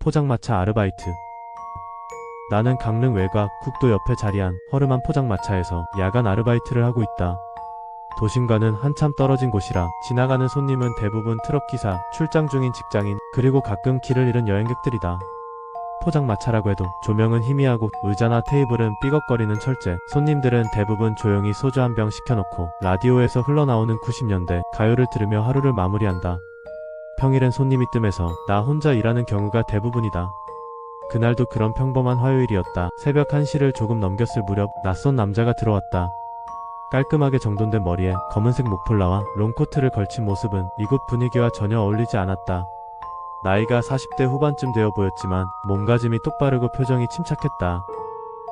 포장마차 아르바이트. 나는 강릉 외곽 국도 옆에 자리한 허름한 포장마차에서 야간 아르바이트를 하고 있다. 도심과는 한참 떨어진 곳이라 지나가는 손님은 대부분 트럭 기사, 출장 중인 직장인, 그리고 가끔 길을 잃은 여행객들이다. 포장마차라고 해도 조명은 희미하고 의자나 테이블은 삐걱거리는 철제, 손님들은 대부분 조용히 소주 한 병 시켜놓고 라디오에서 흘러나오는 90년대 가요를 들으며 하루를 마무리한다. 평일엔 손님이 뜸해서 나 혼자 일하는 경우가 대부분이다. 그날도 그런 평범한 화요일이었다. 새벽 1시를 조금 넘겼을 무렵 낯선 남자가 들어왔다. 깔끔하게 정돈된 머리에 검은색 목폴라와 롱코트를 걸친 모습은 이곳 분위기와 전혀 어울리지 않았다. 나이가 40대 후반쯤 되어 보였지만 몸가짐이 똑바르고 표정이 침착했다.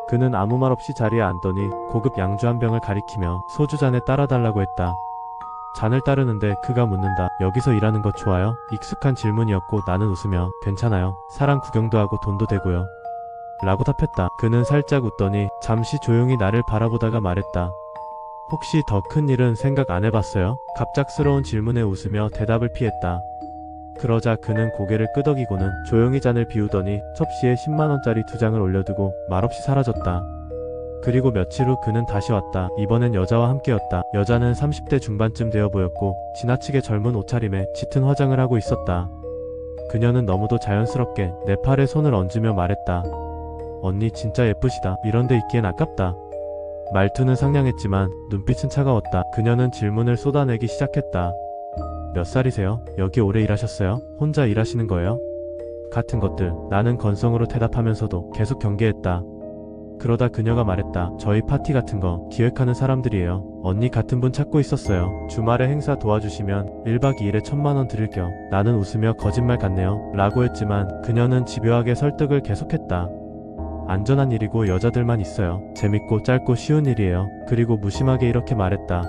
그는 아무 말 없이 자리에 앉더니 고급 양주 한 병을 가리키며 소주 잔에 따라달라고 했다. 잔을 따르는데 그가 묻는다. 여기서 일하는 거 좋아요? 익숙한 질문이었고 나는 웃으며 괜찮아요. 사람 구경도 하고 돈도 되고요. 라고 답했다. 그는 살짝 웃더니 잠시 조용히 나를 바라보다가 말했다. 혹시 더 큰 일은 생각 안 해봤어요? 갑작스러운 질문에 웃으며 대답을 피했다. 그러자 그는 고개를 끄덕이고는 조용히 잔을 비우더니 첩시에 10만원짜리 두 장을 올려두고 말없이 사라졌다. 그리고 며칠 후 그는 다시 왔다. 이번엔 여자와 함께였다. 여자는 30대 중반쯤 되어 보였고 지나치게 젊은 옷차림에 짙은 화장을 하고 있었다. 그녀는 너무도 자연스럽게 내 팔에 손을 얹으며 말했다. 언니 진짜 예쁘시다. 이런 데 있기엔 아깝다. 말투는 상냥했지만 눈빛은 차가웠다. 그녀는 질문을 쏟아내기 시작했다. 몇 살이세요? 여기 오래 일하셨어요? 혼자 일하시는 거예요? 같은 것들 나는 건성으로 대답하면서도 계속 경계했다. 그러다 그녀가 말했다. 저희 파티 같은 거 기획하는 사람들이에요. 언니 같은 분 찾고 있었어요. 주말에 행사 도와주시면 1박 2일에 천만원 드릴게요. 나는 웃으며 거짓말 같네요. 라고 했지만 그녀는 집요하게 설득을 계속했다. 안전한 일이고 여자들만 있어요. 재밌고 짧고 쉬운 일이에요. 그리고 무심하게 이렇게 말했다.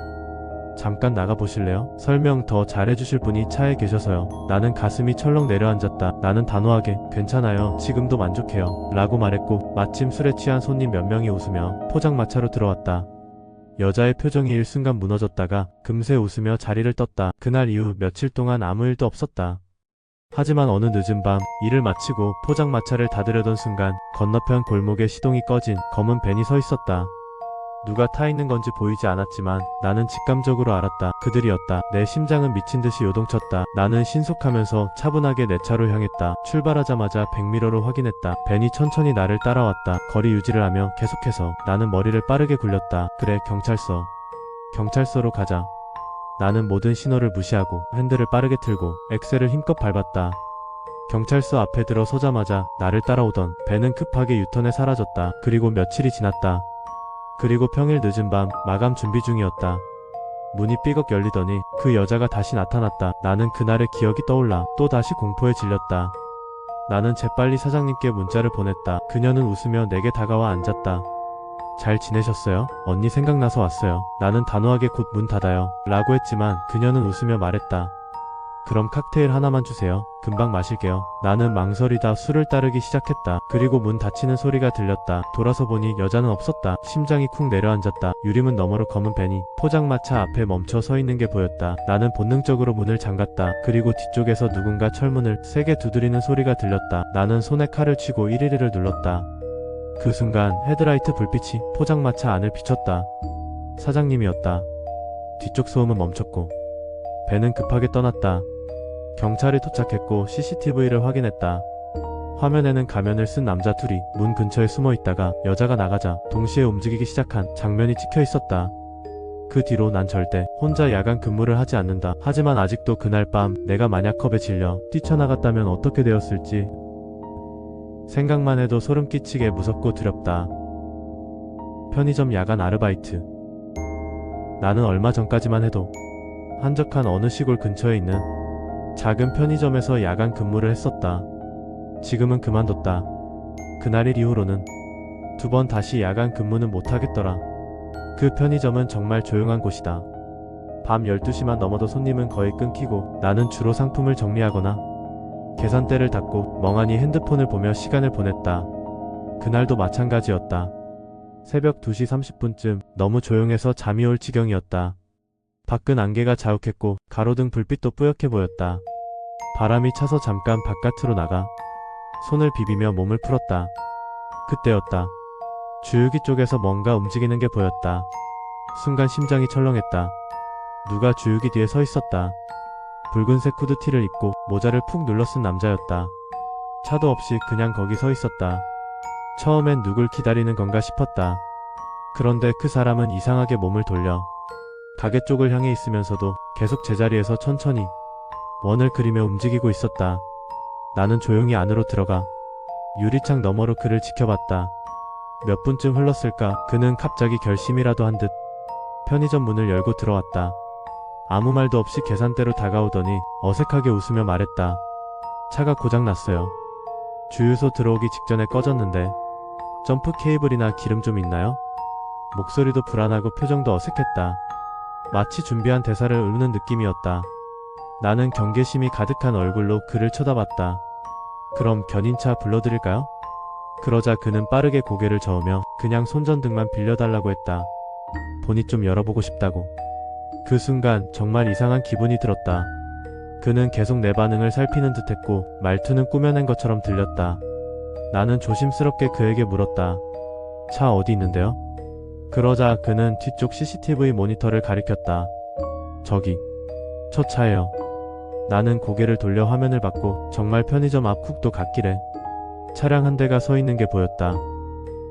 잠깐 나가보실래요? 설명 더 잘해주실 분이 차에 계셔서요. 나는 가슴이 철렁 내려앉았다. 나는 단호하게 괜찮아요. 지금도 만족해요. 라고 말했고 마침 술에 취한 손님 몇 명이 웃으며 포장마차로 들어왔다. 여자의 표정이 일순간 무너졌다가 금세 웃으며 자리를 떴다. 그날 이후 며칠 동안 아무 일도 없었다. 하지만 어느 늦은 밤 일을 마치고 포장마차를 닫으려던 순간 건너편 골목에 시동이 꺼진 검은 벤이 서 있었다. 누가 타 있는 건지 보이지 않았지만 나는 직감적으로 알았다. 그들이었다. 내 심장은 미친 듯이 요동쳤다. 나는 신속하면서 차분하게 내 차로 향했다. 출발하자마자 백미러로 확인했다. 벤이 천천히 나를 따라왔다. 거리 유지를 하며 계속해서 나는 머리를 빠르게 굴렸다. 그래 경찰서. 경찰서로 가자. 나는 모든 신호를 무시하고 핸들을 빠르게 틀고 엑셀을 힘껏 밟았다. 경찰서 앞에 들어서자마자 나를 따라오던 벤은 급하게 유턴해 사라졌다. 그리고 며칠이 지났다. 그리고 평일 늦은 밤 마감 준비 중이었다. 문이 삐걱 열리더니 그 여자가 다시 나타났다. 나는 그날의 기억이 떠올라 또 다시 공포에 질렸다. 나는 재빨리 사장님께 문자를 보냈다. 그녀는 웃으며 내게 다가와 앉았다. 잘 지내셨어요? 언니 생각나서 왔어요. 나는 단호하게 곧 문 닫아요. 라고 했지만 그녀는 웃으며 말했다. 그럼 칵테일 하나만 주세요. 금방 마실게요. 나는 망설이다 술을 따르기 시작했다. 그리고 문 닫히는 소리가 들렸다. 돌아서 보니 여자는 없었다. 심장이 쿵 내려앉았다. 유리문 너머로 검은 벤이 포장마차 앞에 멈춰 서 있는 게 보였다. 나는 본능적으로 문을 잠갔다. 그리고 뒤쪽에서 누군가 철문을 세게 두드리는 소리가 들렸다. 나는 손에 칼을 쥐고 112를 눌렀다. 그 순간 헤드라이트 불빛이 포장마차 안을 비췄다. 사장님이었다. 뒤쪽 소음은 멈췄고 배는 급하게 떠났다. 경찰이 도착했고 CCTV를 확인했다. 화면에는 가면을 쓴 남자 둘이 문 근처에 숨어 있다가 여자가 나가자 동시에 움직이기 시작한 장면이 찍혀 있었다. 그 뒤로 난 절대 혼자 야간 근무를 하지 않는다. 하지만 아직도 그날 밤 내가 만약 컵에 질려 뛰쳐나갔다면 어떻게 되었을지 생각만 해도 소름 끼치게 무섭고 두렵다. 편의점 야간 아르바이트. 나는 얼마 전까지만 해도 한적한 어느 시골 근처에 있는 작은 편의점에서 야간 근무를 했었다. 지금은 그만뒀다. 그날 일 이후로는 두 번 다시 야간 근무는 못하겠더라. 그 편의점은 정말 조용한 곳이다. 밤 12시만 넘어도 손님은 거의 끊기고 나는 주로 상품을 정리하거나 계산대를 닫고 멍하니 핸드폰을 보며 시간을 보냈다. 그날도 마찬가지였다. 새벽 2시 30분쯤 너무 조용해서 잠이 올 지경이었다. 밖은 안개가 자욱했고 가로등 불빛도 뿌옇게 보였다. 바람이 차서 잠깐 바깥으로 나가 손을 비비며 몸을 풀었다. 그때였다. 주유기 쪽에서 뭔가 움직이는 게 보였다. 순간 심장이 철렁했다. 누가 주유기 뒤에 서 있었다. 붉은색 후드티를 입고 모자를 푹 눌러 쓴 남자였다. 차도 없이 그냥 거기 서 있었다. 처음엔 누굴 기다리는 건가 싶었다. 그런데 그 사람은 이상하게 몸을 돌려 가게 쪽을 향해 있으면서도 계속 제자리에서 천천히 원을 그리며 움직이고 있었다. 나는 조용히 안으로 들어가 유리창 너머로 그를 지켜봤다. 몇 분쯤 흘렀을까 그는 갑자기 결심이라도 한 듯 편의점 문을 열고 들어왔다. 아무 말도 없이 계산대로 다가오더니 어색하게 웃으며 말했다. 차가 고장났어요. 주유소 들어오기 직전에 꺼졌는데 점프 케이블이나 기름 좀 있나요? 목소리도 불안하고 표정도 어색했다. 마치 준비한 대사를 읊는 느낌이었다. 나는 경계심이 가득한 얼굴로 그를 쳐다봤다. 그럼 견인차 불러드릴까요? 그러자 그는 빠르게 고개를 저으며 그냥 손전등만 빌려달라고 했다. 보니 좀 열어보고 싶다고. 그 순간 정말 이상한 기분이 들었다. 그는 계속 내 반응을 살피는 듯 했고 말투는 꾸며낸 것처럼 들렸다. 나는 조심스럽게 그에게 물었다. 차 어디 있는데요? 그러자 그는 뒤쪽 CCTV 모니터를 가리켰다. 저기, 저 차예요. 나는 고개를 돌려 화면을 봤고 정말 편의점 앞 쿡도 갓길에 차량 한 대가 서 있는 게 보였다.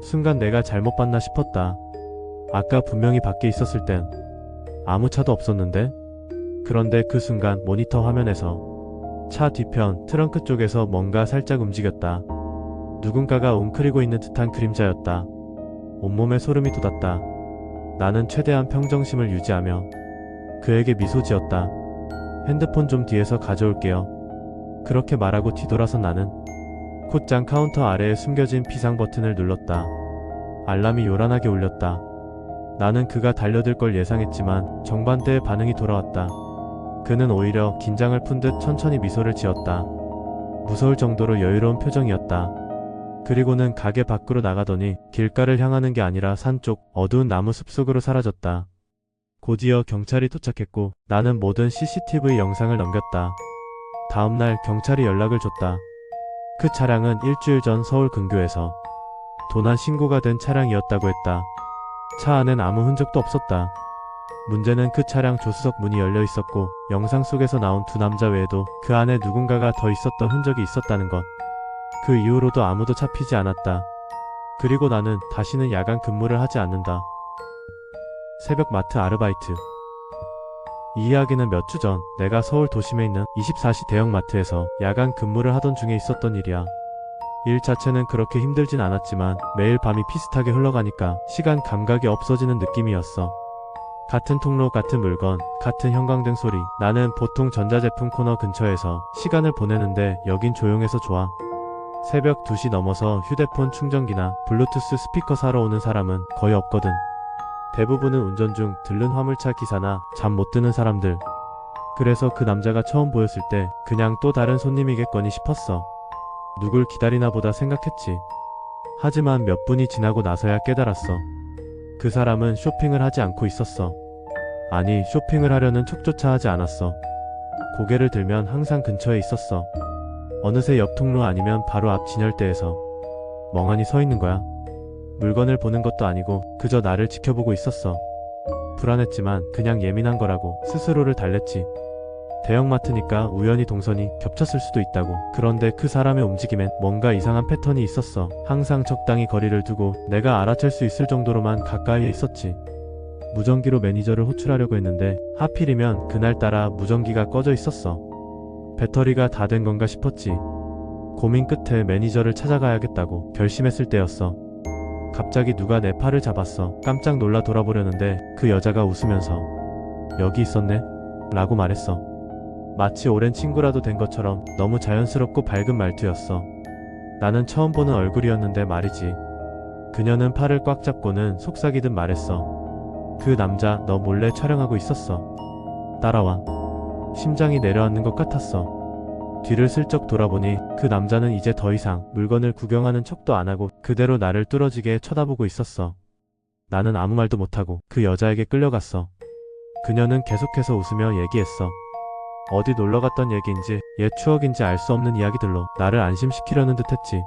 순간 내가 잘못 봤나 싶었다. 아까 분명히 밖에 있었을 땐 아무 차도 없었는데? 그런데 그 순간 모니터 화면에서 차 뒤편 트렁크 쪽에서 뭔가 살짝 움직였다. 누군가가 웅크리고 있는 듯한 그림자였다. 온몸에 소름이 돋았다. 나는 최대한 평정심을 유지하며 그에게 미소 지었다. 핸드폰 좀 뒤에서 가져올게요. 그렇게 말하고 뒤돌아선 나는 곧장 카운터 아래에 숨겨진 비상 버튼을 눌렀다. 알람이 요란하게 울렸다. 나는 그가 달려들 걸 예상했지만 정반대의 반응이 돌아왔다. 그는 오히려 긴장을 푼 듯 천천히 미소를 지었다. 무서울 정도로 여유로운 표정이었다. 그리고는 가게 밖으로 나가더니 길가를 향하는 게 아니라 산 쪽 어두운 나무 숲속으로 사라졌다. 곧이어 경찰이 도착했고 나는 모든 CCTV 영상을 넘겼다. 다음날 경찰이 연락을 줬다. 그 차량은 일주일 전 서울 근교에서 도난 신고가 된 차량이었다고 했다. 차 안엔 아무 흔적도 없었다. 문제는 그 차량 조수석 문이 열려 있었고 영상 속에서 나온 두 남자 외에도 그 안에 누군가가 더 있었던 흔적이 있었다는 것. 그 이후로도 아무도 잡히지 않았다. 그리고 나는 다시는 야간 근무를 하지 않는다. 새벽 마트 아르바이트. 이 이야기는 몇 주 전 내가 서울 도심에 있는 24시 대형 마트에서 야간 근무를 하던 중에 있었던 일이야. 일 자체는 그렇게 힘들진 않았지만 매일 밤이 비슷하게 흘러가니까 시간 감각이 없어지는 느낌이었어. 같은 통로, 같은 물건, 같은 형광등 소리. 나는 보통 전자제품 코너 근처에서 시간을 보내는데 여긴 조용해서 좋아. 새벽 2시 넘어서 휴대폰 충전기나 블루투스 스피커 사러 오는 사람은 거의 없거든. 대부분은 운전 중 들른 화물차 기사나 잠 못 드는 사람들. 그래서 그 남자가 처음 보였을 때 그냥 또 다른 손님이겠거니 싶었어. 누굴 기다리나 보다 생각했지. 하지만 몇 분이 지나고 나서야 깨달았어. 그 사람은 쇼핑을 하지 않고 있었어. 아니, 쇼핑을 하려는 척조차 하지 않았어. 고개를 들면 항상 근처에 있었어. 어느새 옆 통로 아니면 바로 앞 진열대에서 멍하니 서 있는 거야. 물건을 보는 것도 아니고 그저 나를 지켜보고 있었어. 불안했지만 그냥 예민한 거라고 스스로를 달랬지. 대형마트니까 우연히 동선이 겹쳤을 수도 있다고. 그런데 그 사람의 움직임엔 뭔가 이상한 패턴이 있었어. 항상 적당히 거리를 두고 내가 알아챌 수 있을 정도로만 가까이에 있었지. 무전기로 매니저를 호출하려고 했는데 하필이면 그날따라 무전기가 꺼져 있었어. 배터리가 다 된 건가 싶었지. 고민 끝에 매니저를 찾아가야겠다고 결심했을 때였어. 갑자기 누가 내 팔을 잡았어. 깜짝 놀라 돌아보려는데 그 여자가 웃으면서 여기 있었네? 라고 말했어. 마치 오랜 친구라도 된 것처럼 너무 자연스럽고 밝은 말투였어. 나는 처음 보는 얼굴이었는데 말이지. 그녀는 팔을 꽉 잡고는 속삭이듯 말했어. 그 남자 너 몰래 촬영하고 있었어. 따라와. 심장이 내려앉는 것 같았어. 뒤를 슬쩍 돌아보니 그 남자는 이제 더 이상 물건을 구경하는 척도 안 하고 그대로 나를 뚫어지게 쳐다보고 있었어. 나는 아무 말도 못하고 그 여자에게 끌려갔어. 그녀는 계속해서 웃으며 얘기했어. 어디 놀러 갔던 얘기인지 옛 추억인지 알 수 없는 이야기들로 나를 안심시키려는 듯 했지.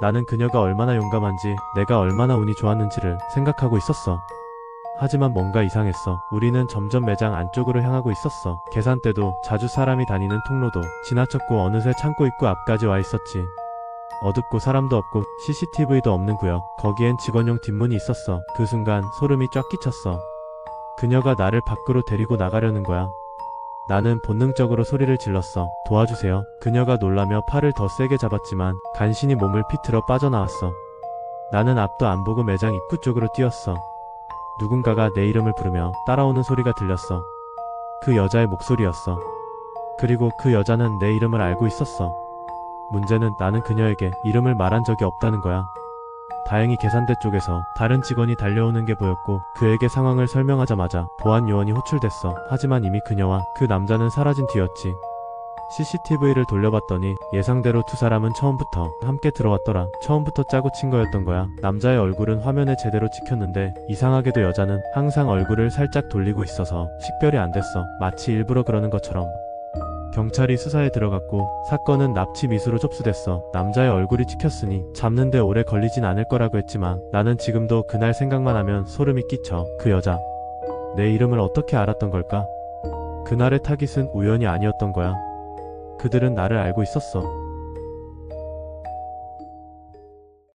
나는 그녀가 얼마나 용감한지 내가 얼마나 운이 좋았는지를 생각하고 있었어. 하지만 뭔가 이상했어. 우리는 점점 매장 안쪽으로 향하고 있었어. 계산대도 자주 사람이 다니는 통로도 지나쳤고 어느새 창고 입구 앞까지 와 있었지. 어둡고 사람도 없고 CCTV도 없는 구역. 거기엔 직원용 뒷문이 있었어. 그 순간 소름이 쫙 끼쳤어. 그녀가 나를 밖으로 데리고 나가려는 거야. 나는 본능적으로 소리를 질렀어. 도와주세요. 그녀가 놀라며 팔을 더 세게 잡았지만 간신히 몸을 비틀어 빠져나왔어. 나는 앞도 안 보고 매장 입구 쪽으로 뛰었어. 누군가가 내 이름을 부르며 따라오는 소리가 들렸어. 그 여자의 목소리였어. 그리고 그 여자는 내 이름을 알고 있었어. 문제는 나는 그녀에게 이름을 말한 적이 없다는 거야. 다행히 계산대 쪽에서 다른 직원이 달려오는 게 보였고 그에게 상황을 설명하자마자 보안 요원이 호출됐어. 하지만 이미 그녀와 그 남자는 사라진 뒤였지. CCTV를 돌려봤더니 예상대로 두 사람은 처음부터 함께 들어왔더라. 처음부터 짜고 친 거였던 거야. 남자의 얼굴은 화면에 제대로 찍혔는데 이상하게도 여자는 항상 얼굴을 살짝 돌리고 있어서 식별이 안 됐어. 마치 일부러 그러는 것처럼. 경찰이 수사에 들어갔고 사건은 납치 미수로 접수됐어. 남자의 얼굴이 찍혔으니 잡는데 오래 걸리진 않을 거라고 했지만 나는 지금도 그날 생각만 하면 소름이 끼쳐. 그 여자. 내 이름을 어떻게 알았던 걸까? 그날의 타깃은 우연이 아니었던 거야. 그들은 나를 알고 있었어.